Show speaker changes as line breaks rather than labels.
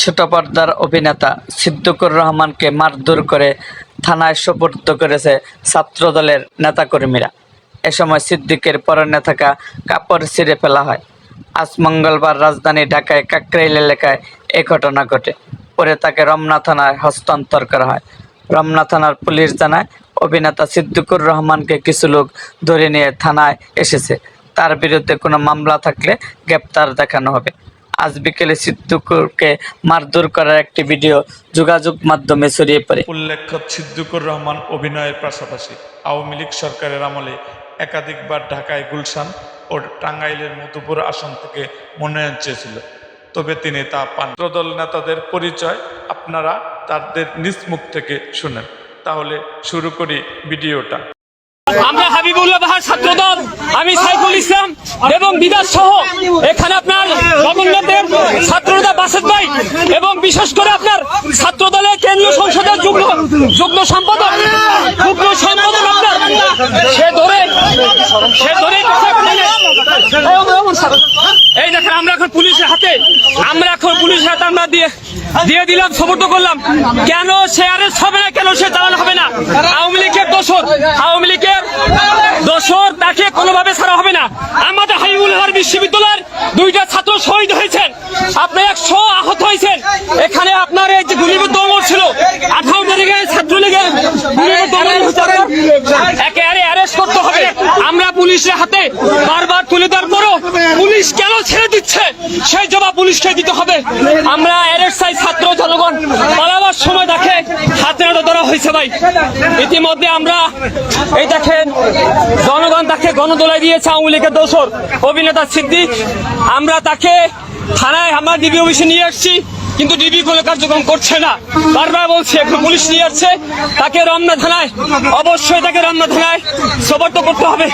ছোট পর্দার অভিনেতা সিদ্দিকুর রহমানকে মারধর করে থানায় সোপর্দ করেছে ছাত্রদলের নেতাকর্মীরা। এ সময় সিদ্দিকের পরনে থাকা কাপড় ছিঁড়ে ফেলা হয়। আজ মঙ্গলবার রাজধানী ঢাকায় কাকরাইল এলাকায় এ ঘটনা ঘটে। পরে তাকে রমনা থানায় হস্তান্তর করা হয়। রমনা থানার পুলিশ জানায়, অভিনেতা সিদ্দিকুর রহমানকে কিছু লোক ধরে নিয়ে থানায় এসেছে। তার বিরুদ্ধে কোনো মামলা থাকলে গ্রেপ্তার দেখানো হবে। আজ বিকেলে সিদ্দিকুরকে মারধর করার একটি ভিডিও যোগাযোগ মাধ্যমে ছড়িয়ে পড়ে।
উল্লেখ্য সিদ্দিকুর রহমান অভিনয়ের পাশাপাশি আওয়ামী লীগ সরকারের আমলে একাধিকবার ঢাকায় গুলশান ও টাঙ্গাইলের মধুপুর আসন থেকে মনোনয়ন চেয়েছিল। তবে তিনি তা পান দল নেতাদের পরিচয় আপনারা তাদের নিজ মুখ থেকে শুনেন। তাহলে শুরু করি ভিডিওটা।
আমরা হাবিবুল্লাহ বাহার ছাত্রদল আমি সাইফুল ইসলাম এবং বিদাস সহ এখানে আপনার জগন্নাথের ছাত্রদা বাসেদ ভাই এবং বিশেষ করে আপনার ছাত্রদলের কেন্দ্রীয় সংসদের যুগ্ম সম্পাদক যুগ্ম সম্পাদক আপনার। সে ধরে সে ধরে এই দেখেন, আমরা এখন পুলিশের হাতে, আমরা এখন পুলিশের হাতে আমরা দিয়ে দিয়ে দিলাম সমর্থ করলাম। কেন সে আরেস্ট হবে না, কেন সে চালানো হবে না? আওয়ামী লীগের দোষর, আওয়ামী লীগের দোষর তাকে কোনোভাবে ছাড়া হবে না। আমাদের হাইবুল হার বিশ্ববিদ্যালয়ের দুইটা ছাত্র শহীদ হয়েছেন। আপনি একশো আহত হয়েছেন। এখানে আপনার এই যে গুলিবিদ্ধ ছিল আঠারো তারিখে ছাত্রলীগের গুলিবিদ্ধ অমর হয়েছে আপনার। একে আরে অ্যারেস্ট করতে আমরা পুলিশের হাতে বারবার তুলে দেওয়ার পরও পুলিশ কেন ছেড়ে দিচ্ছে? সেই জবাব পুলিশকে দিতে হবে। আমরা চাই ছাত্র জনগণ। পালাবার সময় দেখে হাতে নাতে ধরা হয়েছে ভাই। ইতিমধ্যে আমরা, এই দেখেন, জনগণ তাকে গণদোলায় দিয়েছে আওয়ামী লীগের দোষর। অভিনেতা সিদ্দিক, আমরা তাকে থানায় আমরা ডিবি অফিসে নিয়ে আসছি। কিন্তু ডিবি কোনো কার্যক্রম করছে না। বারবার বলছে, এখন পুলিশ নিয়ে যাচ্ছে তাকে রমনা থানায়, অবশ্যই তাকে রমনা থানায় সবর্ত করতে হবে।